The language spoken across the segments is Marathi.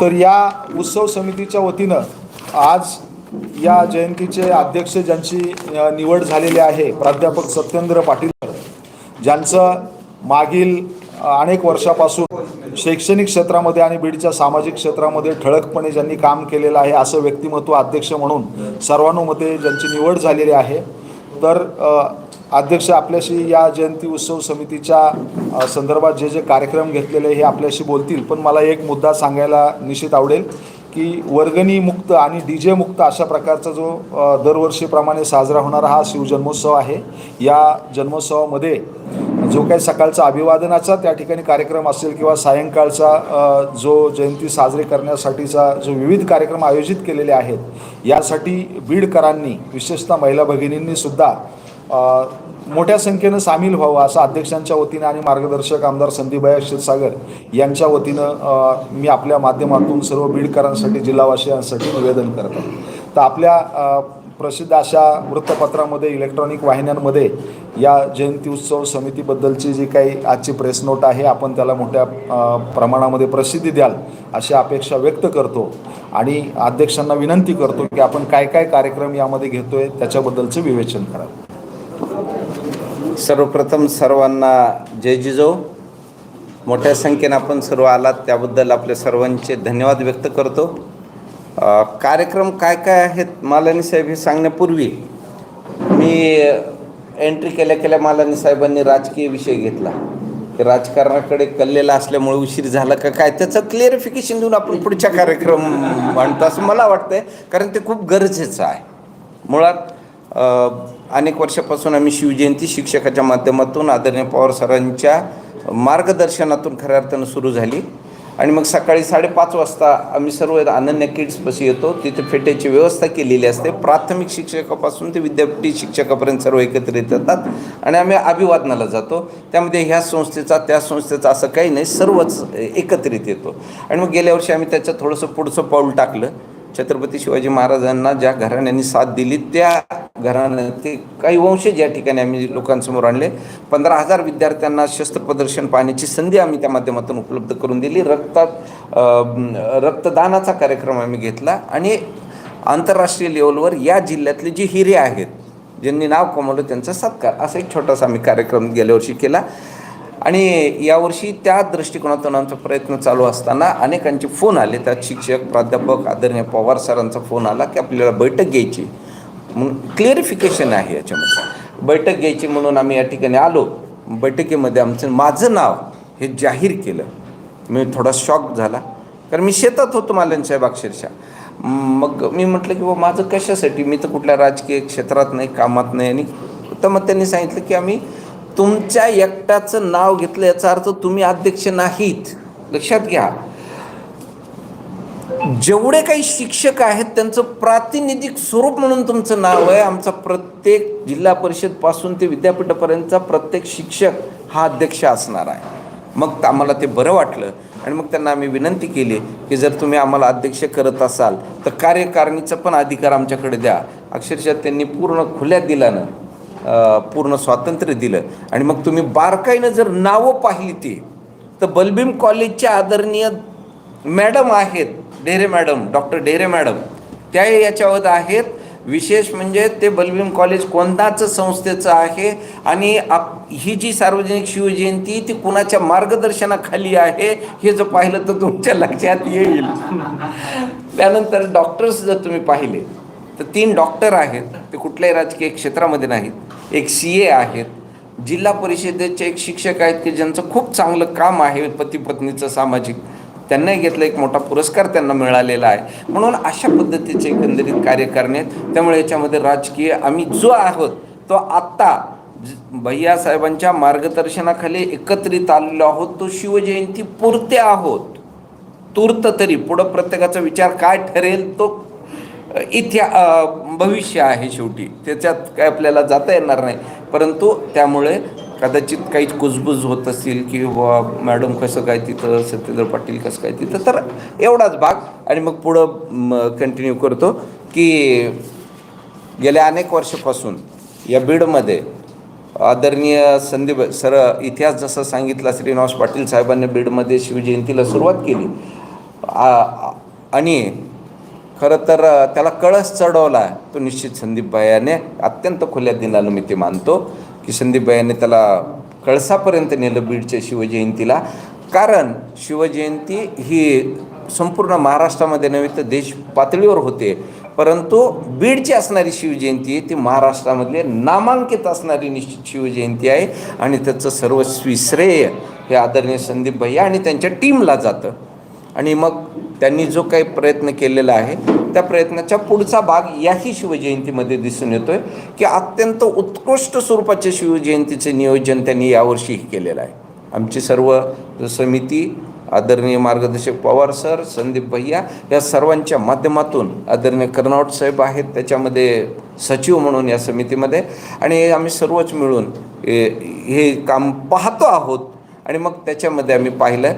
तर या उत्सव समितीच्या वतीनं आज या जयंतीचे अध्यक्ष ज्यांची निवड झालेली आहे प्राध्यापक सत्येंद्र पाटील ज्यांचं मागील अनेक वर्षापासून शैक्षणिक क्षेत्रामध्ये आणि बीडच्या सामाजिक क्षेत्रामध्ये ठळकपणे ज्यांनी काम केलेलं आहे असं व्यक्तिमत्व अध्यक्ष म्हणून सर्वानुमते ज्यांची निवड झालेली आहे. तर अध्यक्ष आपल्याशी या जयंती उत्सव समितीच्या संदर्भात जे जे कार्यक्रम घेतलेले हे आपल्याशी बोलतील. पण मला एक मुद्दा सांगायला निश्चित आवडेल की वर्गणी मुक्त आणि डी जे मुक्त अशा प्रकारचा जो दरवर्षीप्रमाणे साजरा होणारा हा शिवजन्मोत्सव आहे. या जन्मोत्सवामध्ये जो काही सकाळचा अभिवादनाचा त्या ठिकाणी कार्यक्रम असेल किंवा सायंकाळचा जो जयंती साजरी करण्यासाठीचा जो विविध कार्यक्रम आयोजित केलेले आहेत यासाठी बीडकरांनी विशेषतः महिला भगिनींनी सुद्धा मोठ्या संख्येनं सामील व्हावं असं अध्यक्षांच्या वतीनं आणि मार्गदर्शक आमदार संदीपभाई क्षीरसागर यांच्या वतीनं मी आपल्या माध्यमातून सर्व बीडकरांसाठी जिल्हावासियांसाठी निवेदन करत आहे. तर आपल्या प्रसिद्ध अशा वृत्तपत्रामध्ये इलेक्ट्रॉनिक वाहिन्यांमध्ये या जयंती उत्सव समितीबद्दलची जी काही आजची प्रेस नोट आहे आपण त्याला मोठ्या प्रमाणामध्ये प्रसिद्धी द्याल अशी अपेक्षा व्यक्त करतो आणि अध्यक्षांना विनंती करतो की आपण काय काय कार्यक्रम यामध्ये घेतोय त्याच्याबद्दलचं विवेचन करावं सर्वप्रथम सर्वांना जय जिजो मोठ्या संख्येनं आपण सर्व आलात त्याबद्दल आपल्या सर्वांचे धन्यवाद व्यक्त करतो. कार्यक्रम काय काय आहेत मालानी साहेब हे सांगण्यापूर्वी मी एंट्री केल्या केल्या मालानी साहेबांनी राजकीय विषय घेतला. की राजकारणाकडे कल्लेला असल्यामुळे उशीर झाला का काय? त्याचं क्लिअरिफिकेशन देऊन आपण पुढच्या कार्यक्रम मांडतो असं मला वाटतंय कारण ते खूप गरजेचं आहे. मुळात अनेक वर्षापासून आम्ही शिवजयंती शिक्षकाच्या माध्यमातून आदरणीय पवार सरांच्या मार्गदर्शनातून खऱ्या अर्थानं सुरू झाली. आणि मग सकाळी साडेपाच वाजता आम्ही सर्व अनन्य किड्सपाशी येतो. तिथे फेट्याची व्यवस्था केलेली असते. प्राथमिक शिक्षकापासून ते विद्यापीठ शिक्षकापर्यंत सर्व एकत्रित येतात. आणि आम्ही अभिवादनाला जातो. त्यामध्ये ह्या संस्थेचा त्या संस्थेचा असं काही नाही. सर्वच एकत्रित येतो. आणि मग गेल्या वर्षी आम्ही त्याचं थोडंसं पुढचं पाऊल टाकलं. छत्रपती शिवाजी महाराजांना ज्या घराण्यांनी साथ दिली त्या घराण्याचे काही वंशज या ठिकाणी आम्ही लोकांसमोर आणले. पंधरा हजार विद्यार्थ्यांना शस्त्र प्रदर्शन पाहण्याची संधी आम्ही त्या माध्यमातून उपलब्ध करून दिली. रक्तात रक्तदानाचा कार्यक्रम आम्ही घेतला आणि आंतरराष्ट्रीय लेवलवर या जिल्ह्यातले जे हिरे आहेत ज्यांनी नाव कमवलं त्यांचा सत्कार. असा एक छोटासा आम्ही कार्यक्रम गेल्या वर्षी केला. आणि यावर्षी त्या दृष्टिकोनातून आमचा प्रयत्न चालू असताना अनेकांचे फोन आले. त्यात शिक्षक प्राध्यापक आदरणीय पवार सरांचा फोन आला की आपल्याला बैठक घ्यायची. म्हणून क्लिअरिफिकेशन आहे याच्यामध्ये. बैठक घ्यायची म्हणून आम्ही या ठिकाणी आलो. बैठकीमध्ये आमचं माझं नाव हे जाहीर केलं. मी थोडा शॉक झाला. कारण मी शेतात होतो मालनसाहेब अक्षरशः. मग मी म्हटलं की बा माझं कशासाठी? मी तर कुठल्या राजकीय क्षेत्रात नाही कामात नाही. आणि तर मग त्यांनी सांगितलं की आम्ही तुमच्या एकट्याचं नाव घेतलं याचा अर्थ तुम्ही अध्यक्ष नाहीत. लक्षात घ्या. जेवढे काही शिक्षक आहेत त्यांचं प्रातिनिधिक स्वरूप म्हणून तुमचं नाव आहे. आमचा प्रत्येक जिल्हा परिषदपासून ते विद्यापीठापर्यंतचा प्रत्येक शिक्षक हा अध्यक्ष असणार आहे. मग आम्हाला ते बरं वाटलं आणि मग त्यांना आम्ही विनंती केली की जर तुम्ही आम्हाला अध्यक्ष करत असाल तर कार्यकारिणीचा पण अधिकार आमच्याकडे द्या. अक्षरशः त्यांनी पूर्ण खुल्या दिलानं पूर्ण स्वातंत्र्य दिलं. आणि मग तुम्ही बारकाईनं जर नावं पाहिली ती तर बलबीम कॉलेजच्या आदरणीय मॅडम आहेत Dere madam doctor Dere madam त्या याच्यावर आहेत. विशेष म्हणजे ते बलबीम कॉलेज कोणताच संस्थेचं आहे आणि आप ही जी सार्वजनिक शिवजयंती ती कुणाच्या मार्गदर्शनाखाली आहे हे जर पाहिलं तर तुमच्या लक्षात येईल. त्यानंतर डॉक्टर्स जर तुम्ही पाहिले तर तीन डॉक्टर आहेत ते कुठल्याही राजकीय क्षेत्रामध्ये नाहीत. एक सी ए आहेत. जिल्हा परिषदेचे एक शिक्षक आहेत की ज्यांचं खूप चांगलं काम आहे पती पत्नीचं सामाजिक. त्यांनाही घेतलं एक मोठा पुरस्कार त्यांना मिळालेला आहे. म्हणून अशा पद्धतीचे एकंदरीत कार्य करण्यात त्यामुळे याच्यामध्ये राजकीय आम्ही जो आहोत तो आत्ता ज- भैया साहेबांच्या मार्गदर्शनाखाली एकत्रित आलेलो आहोत. तो शिवजयंती पुरते आहोत. तूर्त तरी पुढं प्रत्येकाचा विचार काय ठरेल तो इतिहा भविष्य आहे शेवटी. त्याच्यात काय आपल्याला जाता येणार नाही. परंतु त्यामुळे कदाचित काही कुजबुज होत असतील की वा मॅडम कसं काय तिथं सत्येंद्र पाटील कसं काय तिथं तर एवढाच भाग. आणि मग पुढं कंटिन्यू करतो की गेल्या अनेक वर्षापासून या बीडमध्ये आदरणीय संदीप सर इतिहास जसं सांगितला श्रीनिवास पाटील साहेबांनी बीडमध्ये शिवजयंतीला सुरुवात केली. आणि खरं तर त्याला कळस चढवला तो निश्चित संदीप भैयाने अत्यंत खुल्या दिनानं मी ते मानतो की संदीपबैयाने त्याला कळसापर्यंत नेलं बीडच्या शिवजयंतीला. कारण शिवजयंती ही संपूर्ण महाराष्ट्रामध्ये नव्हे तर देश पातळीवर होते. परंतु बीडची असणारी शिवजयंती ती महाराष्ट्रामधली नामांकित असणारी निश्चित शिवजयंती आहे. आणि त्याचं सर्वस्वी श्रेय हे आदरणीय संदीप भैया आणि त्यांच्या टीमला जातं. आणि मग त्यांनी जो काही प्रयत्न केलेला आहे त्या प्रयत्नाच्या पुढचा भाग याही शिवजयंतीमध्ये दिसून येतोय की अत्यंत उत्कृष्ट स्वरूपाच्या शिवजयंतीचे नियोजन त्यांनी यावर्षीही केलेलं आहे. आमची सर्व समिती आदरणीय मार्गदर्शक पवार सर संदीप भैया या सर्वांच्या माध्यमातून आदरणीय कर्नावट साहेब आहेत त्याच्यामध्ये सचिव म्हणून या समितीमध्ये. आणि आम्ही सर्वच मिळून हे काम पाहतो आहोत. आणि मग त्याच्यामध्ये आम्ही पाहिलं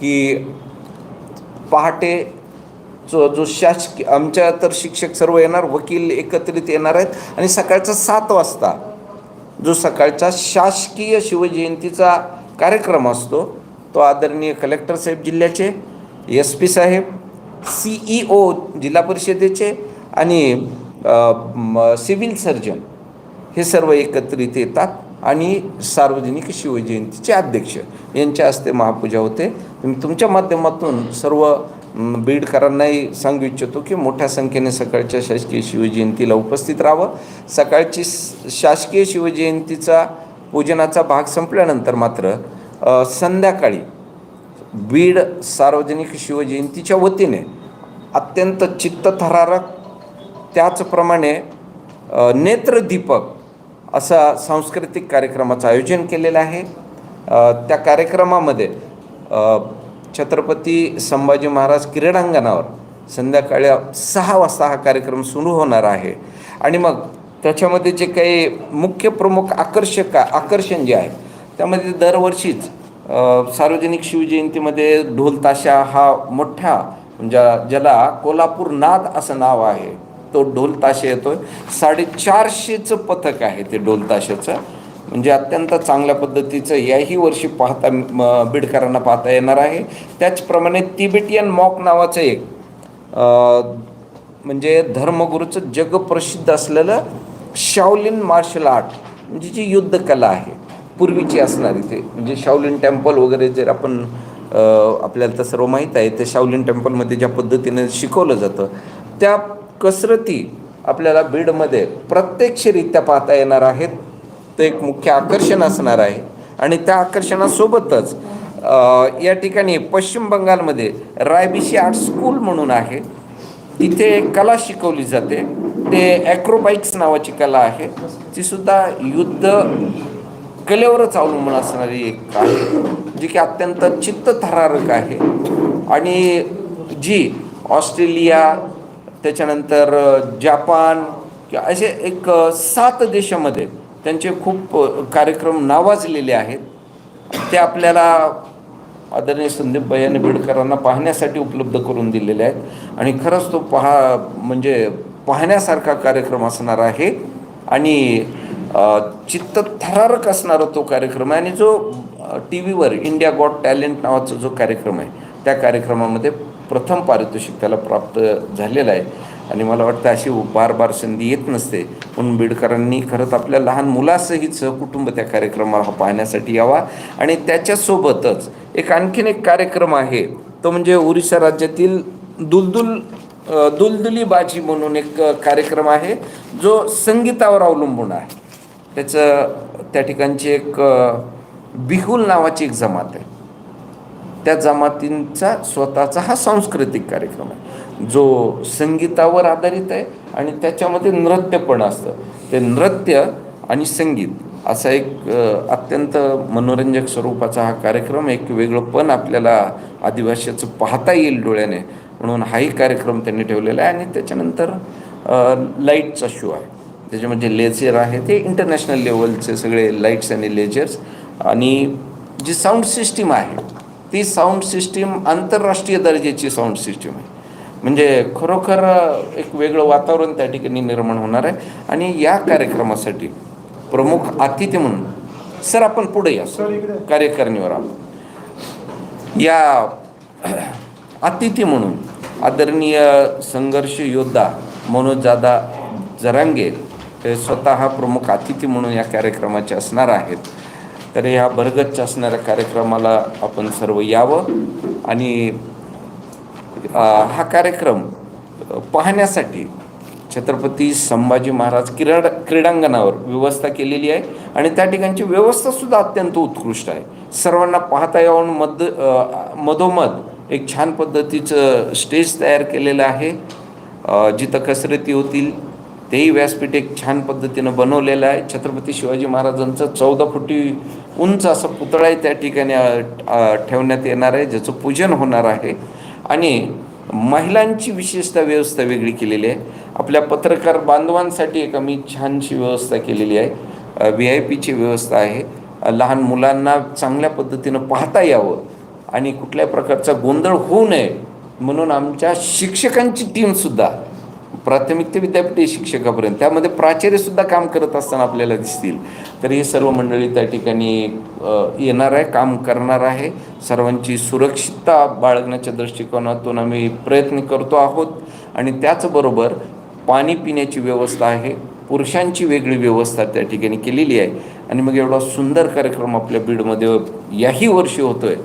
की पहाटे जो जो शासकीय आमच्या तर शिक्षक सर्व येणार वकील एकत्रित येणार आहेत. आणि सकाळचा सात वाजता जो सकाळचा शासकीय शिवजयंतीचा कार्यक्रम असतो तो आदरणीय कलेक्टर साहेब जिल्ह्याचे एस पी साहेब सी ई ओ जिल्हा परिषदेचे आणि सिव्हिल सर्जन हे सर्व एकत्रित येतात. आणि सार्वजनिक शिवजयंतीचे अध्यक्ष यांच्या हस्ते महापूजा होते. मी तुमच्या माध्यमातून सर्व बीडकरांनाही सांगू इच्छितो की मोठ्या संख्येने सकाळच्या शासकीय शिवजयंतीला उपस्थित राहावं. सकाळची शासकीय शिवजयंतीचा पूजनाचा भाग संपल्यानंतर मात्र संध्याकाळी बीड सार्वजनिक शिवजयंतीच्या वतीने अत्यंत चित्तथरारक त्याचप्रमाणे नेत्रदीपक असा सांस्कृतिक कार्यक्रमाचं आयोजन केलेलं आहे. त्या कार्यक्रमामध्ये छत्रपती संभाजी महाराज क्रीडांगणावर संध्याकाळी सहा वाजता हा कार्यक्रम सुरू होणार आहे. आणि मग त्याच्यामध्ये जे काही मुख्य प्रमुख आकर्षक आकर्षण जे आहे त्यामध्ये दरवर्षीच सार्वजनिक शिवजयंतीमध्ये ढोलताशा हा मोठा म्हणजे ज्याला कोल्हापूर नाद असं नाव आहे तो ढोल येतो येतोय. साडेचारशेचं पथक आहे ते ढोलताशाचं म्हणजे अत्यंत चांगल्या पद्धतीचं याही वर्षी पाहता बिडकरांना बीडकरांना पाहता येणार आहे. त्याचप्रमाणे तिबेटियन मॉक नावाचं एक म्हणजे धर्मगुरूचं जगप्रसिद्ध असलेलं शाओलिन मार्शल आर्ट म्हणजे जी युद्धकला आहे पूर्वीची असणारी ते. म्हणजे शाओलिन टेम्पल वगैरे जर आपण आपल्याला तर सर्व माहीत आहे ते शाओलिन टेम्पलमध्ये ज्या पद्धतीने शिकवलं जातं त्या कसरती आपल्याला बीडमध्ये प्रत्यक्षरित्या पाहता येणार आहेत. ते एक मुख्य आकर्षण असणार आहे. आणि त्या आकर्षणासोबतच या ठिकाणी पश्चिम बंगालमध्ये रायबिशी आर्ट स्कूल म्हणून आहे. तिथे एक कला शिकवली जाते. ते ॲक्रोबाईक्स नावाची कला आहे. ती सुद्धा युद्ध कलेवरच अवलंबून असणारी एक आहे जी की अत्यंत चित्तथरारक आहे. आणि जी ऑस्ट्रेलिया त्याच्यानंतर जापान किंवा असे एक सात देशामध्ये त्यांचे खूप कार्यक्रम नावाजलेले आहेत. ते आपल्याला आदरणीय संदीप भैयाने बेडकरांना पाहण्यासाठी उपलब्ध करून दिलेले आहेत. आणि खरंच तो पहा म्हणजे पाहण्यासारखा कार्यक्रम असणार आहे. आणि चित्त थरारक असणारा तो कार्यक्रम आहे. आणि जो टी व्हीवर इंडिया गॉट टॅलेंट नावाचा जो कार्यक्रम आहे त्या कार्यक्रमामध्ये प्रथम पारितोषिक त्याला प्राप्त झालेलं आहे. आणि मला वाटतं अशी बार बार संधी येत नसते. म्हणून बीडकरांनी खरंच आपल्या लहान मुलासहित सहकुटुंब त्या कार्यक्रमाला पाहण्यासाठी यावा. आणि त्याच्यासोबतच एक आणखीन एक कार्यक्रम आहे. तो म्हणजे ओरिसा राज्यातील दुलदुल दुलदुली बाजी म्हणून एक कार्यक्रम आहे जो संगीतावर अवलंबून आहे. त्याचं त्या ठिकाणची एक बिहुल नावाची एक जमात आहे. त्या जमातींचा स्वतःचा हा सांस्कृतिक कार्यक्रम आहे. जो संगीतावर आधारित आहे आणि त्याच्यामध्ये नृत्य पण असतं. ते नृत्य आणि संगीत असा एक अत्यंत मनोरंजक स्वरूपाचा हा कार्यक्रम एक वेगळं पण आपल्याला आदिवासीचं पाहता येईल डोळ्याने. म्हणून हाही कार्यक्रम त्यांनी ठेवलेला आहे आणि त्याच्यानंतर लाईटचा शो आहे. त्याच्यामध्ये लेझर आहे. ते इंटरनॅशनल लेवलचे सगळे लाईट्स आणि लेझर्स आणि जी साऊंड सिस्टीम आहे ती साऊंड सिस्टीम आंतरराष्ट्रीय दर्जाची साऊंड सिस्टीम आहे. म्हणजे खरोखर एक वेगळं वातावरण त्या ठिकाणी निर्माण होणार आहे. आणि या कार्यक्रमासाठी प्रमुख अतिथी म्हणून सर आपण पुढे या. कार्यकारिणीवर आलो. या अतिथी म्हणून आदरणीय संघर्ष योद्धा मनोज दादा जरांगे हे स्वतः प्रमुख अतिथी म्हणून या कार्यक्रमाचे असणार आहेत. तर ह्या भरगच्च असणाऱ्या कार्यक्रमाला आपण सर्व यावं. आणि हा कार्यक्रम पाहण्यासाठी छत्रपती संभाजी महाराज क्रीड क्रीडांगणावर व्यवस्था केलेली आहे. आणि त्या ठिकाणची व्यवस्थासुद्धा अत्यंत उत्कृष्ट आहे. सर्वांना पाहता यावून मध मधोमध एक छान पद्धतीचं स्टेज तयार केलेलं आहे. जिथं कसरती होतील तेही व्यासपीठ एक छान पद्धतीनं बनवलेलं आहे. छत्रपती शिवाजी महाराजांचं चौदा फुटी उंच असं पुतळाही त्या ठिकाणी ठेवण्यात येणार आहे ज्याचं पूजन होणार आहे. आणि महिलांची विशेषतः व्यवस्था वेगळी केलेली आहे. आपल्या पत्रकार बांधवांसाठी एक आम्ही छानशी व्यवस्था केलेली आहे. व्ही आय पीची व्यवस्था आहे. लहान मुलांना चांगल्या पद्धतीनं पाहता यावं आणि कुठल्या प्रकारचा गोंधळ होऊ नये म्हणून आमच्या शिक्षकांची टीमसुद्धा प्राथमिक ते विद्यापीठीय शिक्षकापर्यंत. त्यामध्ये प्राचार्यसुद्धा काम करत असताना आपल्याला दिसतील. तर हे सर्व मंडळी त्या ठिकाणी येणार आहे काम करणार आहे. सर्वांची सुरक्षितता बाळगण्याच्या दृष्टिकोनातून आम्ही प्रयत्न करतो आहोत. आणि त्याचबरोबर पाणी पिण्याची व्यवस्था आहे. पुरुषांची वेगळी व्यवस्था त्या ठिकाणी केलेली आहे. आणि मग एवढा सुंदर कार्यक्रम आपल्या बीडमध्ये याही वर्षी होतो आहे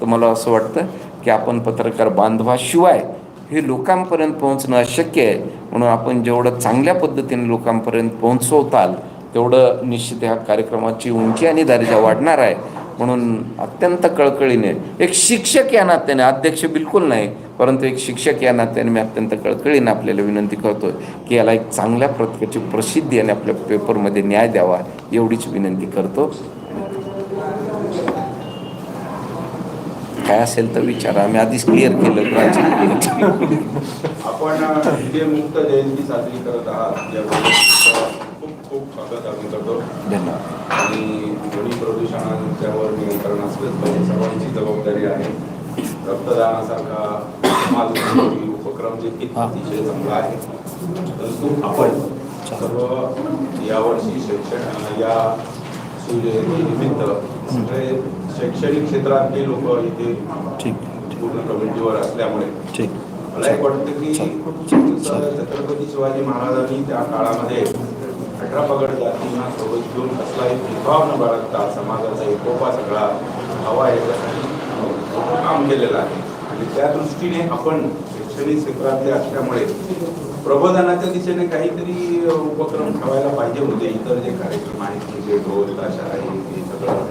तर मला असं वाटतं की आपण पत्रकार बांधवाशिवाय हे लोकांपर्यंत पोहोचणं अशक्य आहे. म्हणून आपण जेवढं चांगल्या पद्धतीने लोकांपर्यंत पोहोचवताल तेवढं निश्चित ह्या कार्यक्रमाची उंची आणि दर्जा वाढणार आहे. म्हणून अत्यंत कळकळीने एक शिक्षक या नात्याने अध्यक्ष बिलकुल नाही परंतु एक शिक्षक या नात्याने मी अत्यंत कळकळीने आपल्याला विनंती करतो की याला एक चांगल्या प्रकारची प्रसिद्धी आणि आपल्या पेपरमध्ये न्याय द्यावा एवढीच विनंती करतो. काय असेल तर विचारा आम्ही आधीच क्लिअर केलं. आपण हिंदी मुक्त जयंती साजरी करत आहात याबद्दल खूप खूप स्वागत आम्ही करतो आणि ध्वनी प्रदूषणाच्यावर नियंत्रण असलंच पाहिजे सर्वांची जबाबदारी आहे. रक्तदानासारखा समाजोपयोगी उपक्रम जे अतिशय चांगला आहे. परंतु आपण सर्व यावर्षी शैक्षणिक या शिवजयंतीनिमित्त सगळे शैक्षणिक क्षेत्रातले लोक इथे ठीक पूर्ण कमिटीवर असल्यामुळे ठीक. मला एक वाटतं की जसं छत्रपती शिवाजी महाराजांनी त्या काळामध्ये अठरा पगड जातींना सोबत घेऊन कसलाही भेदभाव न बाळगता समाजाचा एकोपा सगळा हवा याच्यासाठी काम केलेलं आहे. आणि त्या दृष्टीने आपण शैक्षणिक क्षेत्रातले असल्यामुळे प्रबोधनाच्या दिशेने काहीतरी उपक्रम ठेवायला पाहिजे होते इतर जे कार्यक्रम आहेत की जे ढोल ताशा आहे हे सगळं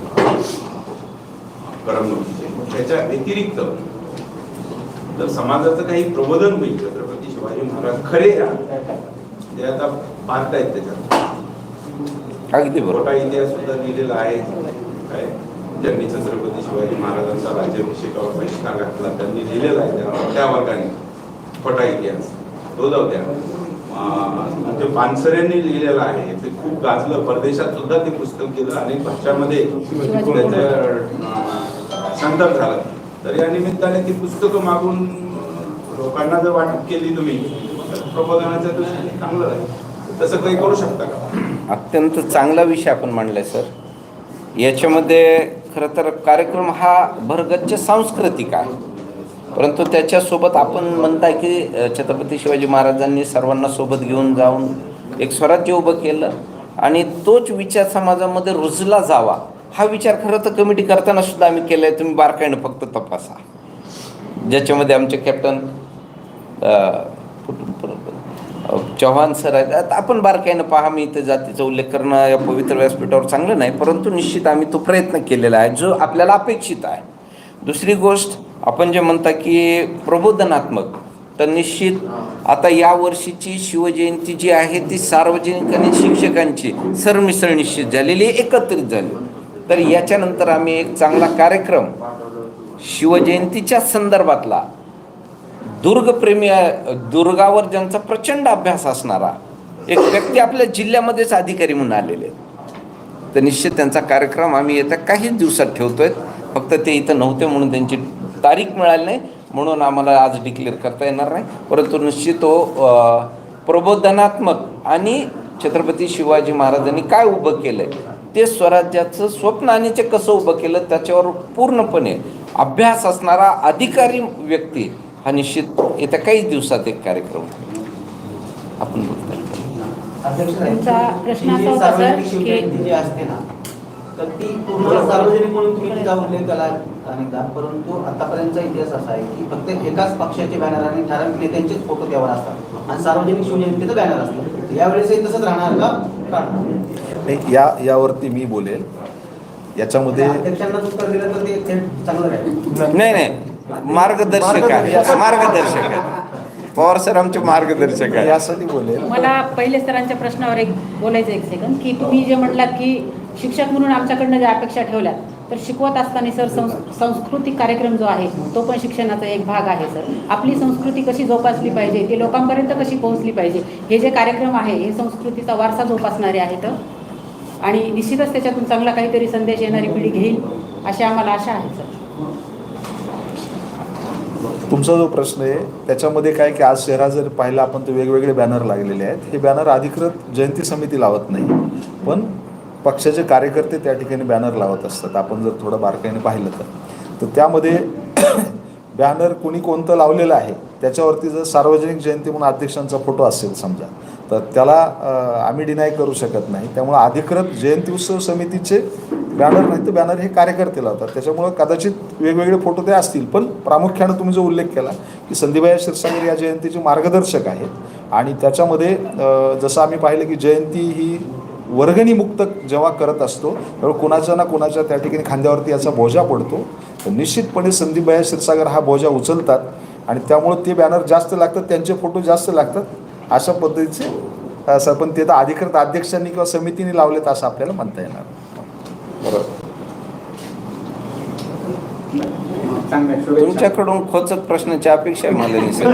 करमणुकीचे त्याच्या व्यतिरिक्त तर समाजाचं काही प्रबोधन होईल छत्रपती शिवाजी महाराज खरे जे आता पाहत आहेत त्याच्यात. अगदी बरोबर. मोठा इतिहास सुद्धा लिहिलेला आहे. काय? ज्यांनी छत्रपती शिवाजी महाराजांचा राज्याभिषेकावर बहिष्कार घातला त्यांनी लिहिलेला आहे. त्या त्या वर्गाने खोटा इतिहास. तो जाऊ द्या. ते पानसरेंनी लिहिलेलं आहे ते खूप गाजलं. परदेशात सुद्धा ते पुस्तक गेलं. अनेक भाषामध्ये त्याचं संकलन झालं. तर या निमित्ताने ती पुस्तकं मागून लोकांना जर वाटप केली तुम्ही तर प्रबोधनाच्या दृष्टीने चांगलं आहे तसं काही करू शकता का? अत्यंत चांगला विषय आपण मांडलाय सर. याच्यामध्ये खरं तर कार्यक्रम हा भरगच्च सांस्कृतिक आहे. परंतु त्याच्यासोबत आपण म्हणताय की छत्रपती शिवाजी महाराजांनी सर्वांना सोबत घेऊन जाऊन एक स्वराज्य उभं केलं आणि तोच विचार समाजामध्ये रुजला जावा. हा विचार खरं तर कमिटी करताना सुद्धा आम्ही केला आहे तुम्ही बारकाईनं फक्त तपासा. ज्याच्यामध्ये आमचे कॅप्टन चव्हाण सर आहेत. आता आपण बारकाईनं पहा मी इथं जातीचा उल्लेख करणं या पवित्र व्यासपीठावर चांगलं नाही परंतु निश्चित आम्ही तो प्रयत्न केलेला आहे जो आपल्याला अपेक्षित आहे. दुसरी गोष्ट आपण जे म्हणता की प्रबोधनात्मक तर निश्चित आता या वर्षीची शिवजयंती जी आहे ती सार्वजनिक आणि शिक्षकांची सरमिसळ निश्चित झालेली एकत्रित झाली. तर याच्यानंतर आम्ही एक चांगला कार्यक्रम शिवजयंतीच्या संदर्भातला दुर्गप्रेमी दुर्गावर ज्यांचा प्रचंड अभ्यास असणारा एक व्यक्ती आपल्या जिल्ह्यामध्येच अधिकारी म्हणून आलेले आहेत. तर निश्चित त्यांचा कार्यक्रम आम्ही येत्या काहीच दिवसात ठेवतोय. फक्त ते इथं नव्हते म्हणून त्यांची तारीख मिळाली नाही म्हणून आम्हाला आज डिक्लेअर करता येणार नाही. परंतु निश्चित तो प्रबोधनात्मक आणि छत्रपती शिवाजी महाराजांनी काय उभं केलंय ते स्वराज्याचं स्वप्न आणि ते कसं उभं केलं त्याच्यावर पूर्णपणे अभ्यास असणारा अधिकारी व्यक्ती हा निश्चित येत्या काही दिवसात एक कार्यक्रम. आपण तुमचा प्रश्न ही असा जी होता, सर, की- शिवजयंती जी असते ना तर ती पूर्ण सार्वजनिक म्हणून तुम्ही तिचा उल्लेख केला अनेकदा परंतु आतापर्यंतचा इतिहास असा आहे की फक्त एकाच पक्षाचे बॅनर आणि ठराविक नेत्यांचेच फोटो त्यावर असतात. आणि सार्वजनिक शिवजयंतीचं बॅनर असतं. यावेळेसही तसंच राहणार का? नाही या यावरती मी बोलेल. याच्यामध्ये अध्यक्षांना उत्तर दिलं तर ते थेट चांगलं राहील. नाही नाही. मार्गदर्शक आहे. मार्गदर्शक. आहे. पवार सर आमचे मार्गदर्शक आहे यासाठी बोलेल. मला पहिले सरांच्या प्रश्नावर एक बोलायचं एक सेकंद की तुम्ही जे म्हटलात की शिक्षक म्हणून आमच्याकडनं ज्या अपेक्षा ठेवल्यात तर शिकवत असताना सर संस- सांस्कृतिक कार्यक्रम जो आहे तो पण शिक्षणाचा एक भाग आहे सर. आपली संस्कृती कशी जोपासली पाहिजे ती लोकांपर्यंत कशी पोहोचली पाहिजे हे जे कार्यक्रम आहे हे संस्कृतीचा वारसा जोपासणारे आहेत आणि निश्चितच त्याच्यातून चांगला काहीतरी संदेश येणारी पिढी घेईल अशी आम्हाला आशा आहे सर. तुमचा जो प्रश्न आहे त्याच्यामध्ये काय की आज शहरात जर पाहिलं आपण ते वेगवेगळे बॅनर लागलेले आहेत. हे बॅनर अधिकृत जयंती समिती लावत नाही. पण पक्षाचे कार्यकर्ते त्या ठिकाणी बॅनर लावत असतात. आपण जर थोडं बारकाईने पाहिलं तर. तर त्यामध्ये बॅनर कोणी कोणतं लावलेलं आहे त्याच्यावरती जर सार्वजनिक जयंती म्हणून अध्यक्षांचा फोटो असेल समजा तर त्याला आम्ही डिनाय करू शकत नाही. त्यामुळे अधिकृत जयंती उत्सव समितीचे बॅनर नाही तर बॅनर हे कार्यकर्ते लावतात. त्याच्यामुळं कदाचित वेगवेगळे फोटो ते असतील. पण प्रामुख्यानं तुम्ही जो उल्लेख केला की संदीबाई क्षीरसागर या जयंतीचे मार्गदर्शक आहेत. आणि त्याच्यामध्ये जसं आम्ही पाहिलं की जयंती ही वर्गणी मुक्त जेव्हा करत असतो तेव्हा कुणाच्या ना कुणाच्या त्या ठिकाणी खांद्यावरती याचा बोजा पडतो. तर निश्चितपणे संदीपबाई क्षीरसागर हा बोजा उचलतात आणि त्यामुळं ते बॅनर जास्त लागतात त्यांचे फोटो जास्त लागतात. अशा पद्धतीचे असं पण ते तर अधिकृत अध्यक्षांनी किंवा समितीने लावलेत असं आपल्याला म्हणता येणार. बरोबर तुमच्याकडून खोचक प्रश्नाची अपेक्षा मला